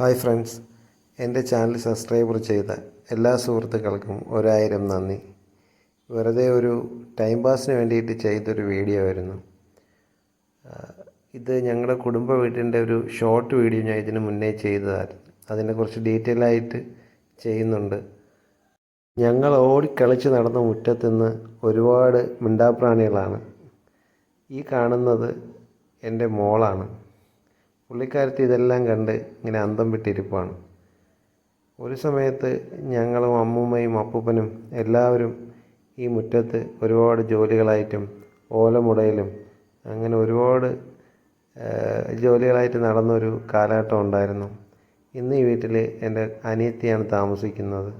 Hi friends. എന്റെ channel subscriber ചെയ്ത എല്ലാ സുഹൃത്തുക്കൾക്കും ഒരായിരം നന്ദി. വെറുതെ ഒരു ടൈം പാസിന് വേണ്ടിയിട്ട് ചെയ്തൊരു വീഡിയോ ആയിരുന്നു. ഇത് ഞങ്ങളുടെ കുടുംബ വീട്ടിന്റെ ഒരു ഷോർട്ട് വീഡിയോ ഞാൻ ഇതിന് മുന്നേ ചെയ്തതായിരുന്നു. കുറിച്ച് ഡീറ്റെയിൽ ആയിട്ട് ചെയ്യുന്നുണ്ട്. ഞങ്ങൾ ഓടിക്കളിച്ച് നടന്ന മുറ്റത്ത് നിന്ന് ഒരുപാട് മിണ്ടാപ്രാണികളാണ്. ഈ കാണുന്നത് എന്റെ മോളാണ്. പുള്ളിക്കാരത്തി ഇതെല്ലാം കണ്ട് ഇങ്ങനെ അന്തം വിട്ടിരിപ്പാണ്. ഒരു സമയത്ത് ഞങ്ങളും അമ്മൂമ്മയും അപ്പൂപ്പനും എല്ലാവരും ഈ മുറ്റത്ത് ഒരുപാട് ജോലികളായിട്ടും ഓലമുടയിലും അങ്ങനെ ഒരുപാട് ജോലികളായിട്ട് നടന്നൊരു കാലഘട്ടം ഉണ്ടായിരുന്നു. ഇന്ന് ഈ വീട്ടിൽ എന്റെ അനിയത്തിയാണ് താമസിക്കുന്നത്.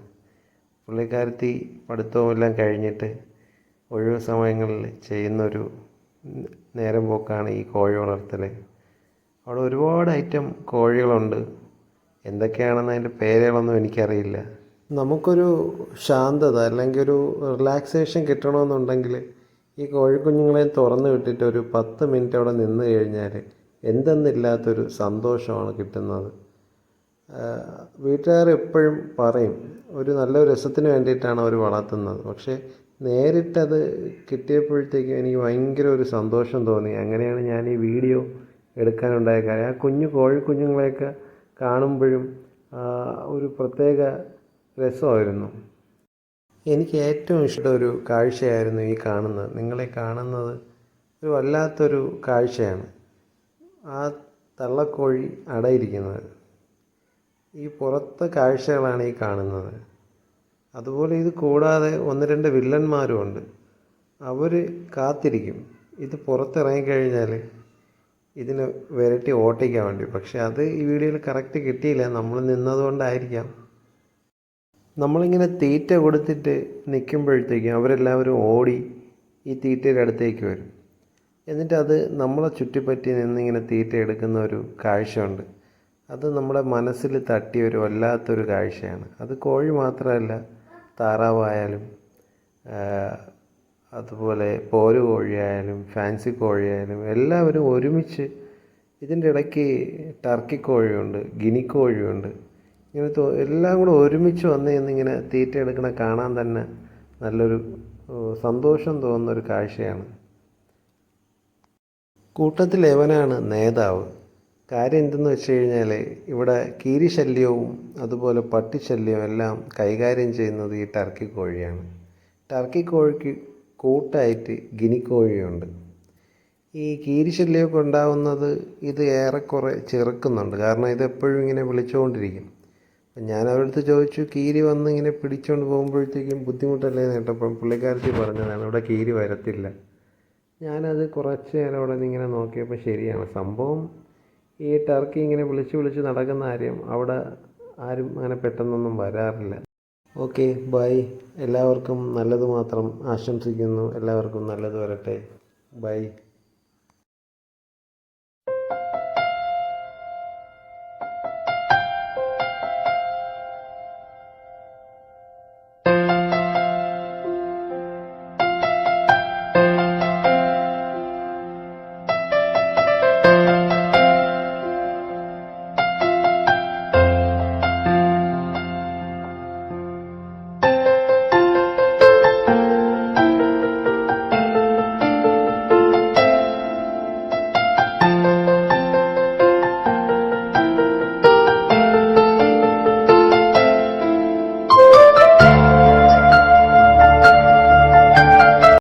പുള്ളിക്കാരത്തി പഠിത്തവുമെല്ലാം കഴിഞ്ഞിട്ട് ഒഴിവ് സമയങ്ങളിൽ ചെയ്യുന്നൊരു നേരം പോക്കാണ് ഈ കോഴി വളർത്തൽ അവിടെ ഒരുപാട് ഐറ്റം കോഴികളുണ്ട്. എന്തൊക്കെയാണെന്ന് അതിന്റെ പേരുകളൊന്നും എനിക്കറിയില്ല. നമുക്കൊരു ശാന്തത അല്ലെങ്കിൽ ഒരു റിലാക്സേഷൻ കിട്ടണമെന്നുണ്ടെങ്കിൽ ഈ കോഴിക്കുഞ്ഞുങ്ങളെ തുറന്നു വിട്ടിട്ട് ഒരു പത്ത് മിനിറ്റ് അവിടെ നിന്ന് കഴിഞ്ഞാൽ എന്തെന്നില്ലാത്തൊരു സന്തോഷമാണ് കിട്ടുന്നത്. വീട്ടുകാർ എപ്പോഴും പറയും ഒരു നല്ല രസത്തിന് വേണ്ടിയിട്ടാണ് അവർ വളർത്തുന്നത്. പക്ഷേ നേരിട്ടത് കിട്ടിയപ്പോഴത്തേക്കും എനിക്ക് ഭയങ്കര ഒരു സന്തോഷം തോന്നി. അങ്ങനെയാണ് ഞാൻ ഈ വീഡിയോ എടുക്കാനുണ്ടായ കാര്യം. ആ കുഞ്ഞു കോഴിക്കുഞ്ഞുങ്ങളെയൊക്കെ കാണുമ്പോഴും ഒരു പ്രത്യേക രസമായിരുന്നു. എനിക്ക് ഏറ്റവും ഇഷ്ടം ഒരു കാഴ്ചയായിരുന്നു ഈ കാണുന്നത്. നിങ്ങളെ കാണുന്നത് ഒരു വല്ലാത്തൊരു കാഴ്ചയാണ്. ആ തള്ളക്കോഴി അടയിരിക്കുന്നത്. ഈ പുറത്തെ കാഴ്ചകളാണ് ഈ കാണുന്നത്. അതുപോലെ ഇത് കൂടാതെ ഒന്ന് രണ്ട് വില്ലന്മാരും ഉണ്ട്. അവർ കാത്തിരിക്കും. ഇത് പുറത്തിറങ്ങിക്കഴിഞ്ഞാൽ ഇതിനെ വരട്ടി ഓട്ടിക്കാൻ വേണ്ടി. പക്ഷെ അത് ഈ വീഡിയോയിൽ കറക്റ്റ് കിട്ടിയില്ല. നമ്മൾ നിന്നതുകൊണ്ടായിരിക്കാം. നമ്മളിങ്ങനെ തീറ്റ കൊടുത്തിട്ട് നിൽക്കുമ്പോഴത്തേക്കും അവരെല്ലാവരും ഓടി ഈ തീറ്റയുടെ അടുത്തേക്ക് വരും. എന്നിട്ട് അത് നമ്മളെ ചുറ്റിപ്പറ്റി നിന്നിങ്ങനെ തീറ്റ എടുക്കുന്ന ഒരു കാഴ്ചയുണ്ട്. അത് നമ്മുടെ മനസ്സിൽ തട്ടിയ ഒരു വല്ലാത്തൊരു കാഴ്ചയാണ്. അത് കോഴി മാത്രമല്ല താറാവായാലും അതുപോലെ പോര് കോഴിയായാലും ഫാൻസി കോഴിയായാലും എല്ലാവരും ഒരുമിച്ച് ഇതിന്റെ ഇടയ്ക്ക് ടർക്കി കോഴിയുണ്ട് ഗിനി കോഴിയുണ്ട്. ഇങ്ങനത്തെ എല്ലാം കൂടെ ഒരുമിച്ച് വന്ന് ഇന്നിങ്ങനെ തീറ്റ എടുക്കണ കാണാൻ തന്നെ നല്ലൊരു സന്തോഷം തോന്നുന്ന ഒരു കാഴ്ചയാണ്. കൂട്ടത്തിൽ എവനാണ് നേതാവ്? കാര്യം എന്തെന്ന് വെച്ച് കഴിഞ്ഞാൽ ഇവിടെ കീരിശല്യവും അതുപോലെ പട്ടിശല്യവും എല്ലാം കൈകാര്യം ചെയ്യുന്നത് ഈ ടർക്കി കോഴിയാണ്. ടർക്കി കോഴിക്ക് കൂട്ടായിട്ട് ഗിനിക്കോഴിയുണ്ട്. ഈ കീരിശല്യമൊക്കെ ഉണ്ടാവുന്നത് ഇത് ഏറെക്കുറെ ചെറുക്കുന്നുണ്ട്. കാരണം ഇതെപ്പോഴും ഇങ്ങനെ വിളിച്ചുകൊണ്ടിരിക്കും അപ്പം ഞാൻ അവരടുത്ത് ചോദിച്ചു കീരി വന്ന് ഇങ്ങനെ പിടിച്ചുകൊണ്ട് പോകുമ്പോഴത്തേക്കും ബുദ്ധിമുട്ടല്ലേ? നേട്ടപ്പം പുള്ളിക്കാരത്തി പറഞ്ഞതാണ് ഇവിടെ കീരി വരത്തില്ല. ഞാനത് കുറച്ച് നേരം അവിടെ നിന്ന് ഇങ്ങനെ നോക്കിയപ്പോൾ ശരിയാണ്. സംഭവം ഈ ടർക്കി ഇങ്ങനെ വിളിച്ച് വിളിച്ച് നടക്കുന്ന കാര്യം അവിടെ ആരും അങ്ങനെ പെട്ടെന്നൊന്നും വരാറില്ല. Okay bye. എല്ലാവർക്കും നല്ലത് മാത്രം. ആശംസിക്കുന്നു. എല്ലാവർക്കും നല്ലത് വരട്ടെ. ബൈ.